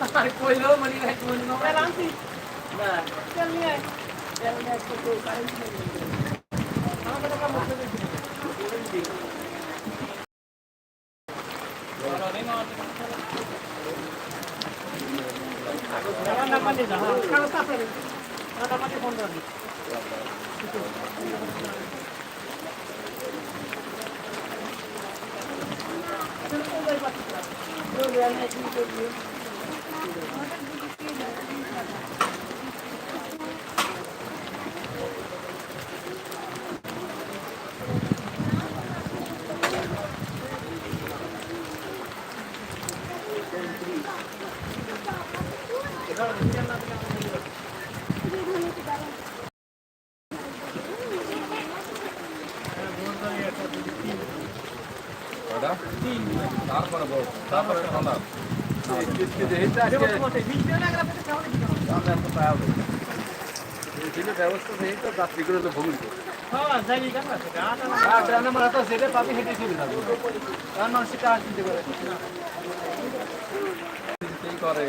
আর কইলো মানে ভাই মনে তেল আনছি না তেল নিয়ে আয়। তেল না একটু তো কারেন্ট নেই আমাকে টাকা মুখে দিচ্ছি রান্না পানি তারপরে বল। তারপরে ঠান্ডা ব্যবস্থা নেই তো করে তো ভূমি সেটা পাবি হেঁটে চলে কারণ মানুষ সেটা পারে করে